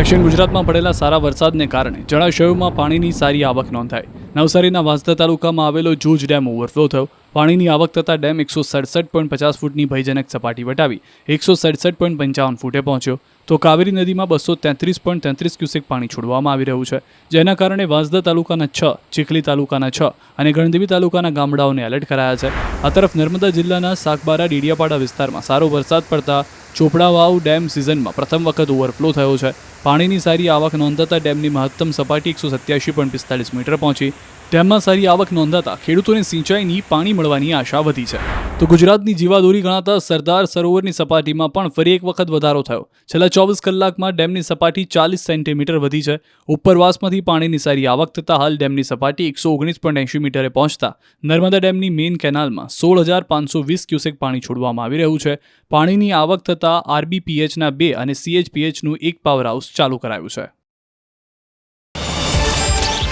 દક્ષિણ ગુજરાતમાં પડેલા સારા વરસાદને કારણે જળાશયોમાં પાણીની સારી આવક નોંધાઈ. નવસારીના વાંસદા તાલુકામાં આવેલો જૂજ ડેમ ઓવરફ્લો થયો. પાણીની આવક થતાં ડેમ એકસો સડસઠ પોઈન્ટ પચાસ ફૂટની ભયજનક સપાટી વટાવી એકસો સડસઠ પોઈન્ટ પંચાવન ફૂટે પહોંચ્યો. તો કાવેરી નદીમાં બસો તેત્રીસ પોઈન્ટ તેત્રીસ ક્યુસેક પાણી છોડવામાં આવી રહ્યું છે, જેના કારણે વાંસદા તાલુકાના છ, ચીખલી તાલુકાના છ અને ગણદેવી તાલુકાના ગામડાઓને એલર્ટ કરાયા છે. આ તરફ નર્મદા જિલ્લાના સાગબારા, ડીડિયાપાડા વિસ્તારમાં સારો વરસાદ પડતા ચોપડા વાવ ડેમ સિઝનમાં પ્રથમ વખત ઓવરફ્લો થયો છે. પાણીની સારી આવક નોંધાતા ડેમની મહત્તમ સપાટી એકસો સત્યાસી પોઈન્ટ પિસ્તાલીસ મીટર પહોંચી. ડેમમાં સારી આવક નોંધાતા ખેડૂતોને સિંચાઈની પાણી મળવાની આશા વધી છે. તો ગુજરાતની જીવાદોરી ગણાતા સરદાર સરોવરની સપાટીમાં પણ ફરી એક વખત વધારો થયો. છેલ્લા ચોવીસ કલાકમાં ડેમની સપાટી ચાલીસ સેન્ટીમીટર વધી છે. ઉપરવાસમાંથી પાણીની સારી આવક થતાં હાલ ડેમની સપાટી એકસો ઓગણીસ પોઈન્ટ એંશી મીટરે પહોંચતા નર્મદા ડેમની મેઇન કેનાલમાં સોળ હજાર પાંચસો વીસ ક્યુસેક પાણી છોડવામાં આવી રહ્યું છે. પાણીની આવક થતાં આરબીપીએચના બે અને સીએચપીએચનું એક પાવર હાઉસ ચાલુ કરાયું છે.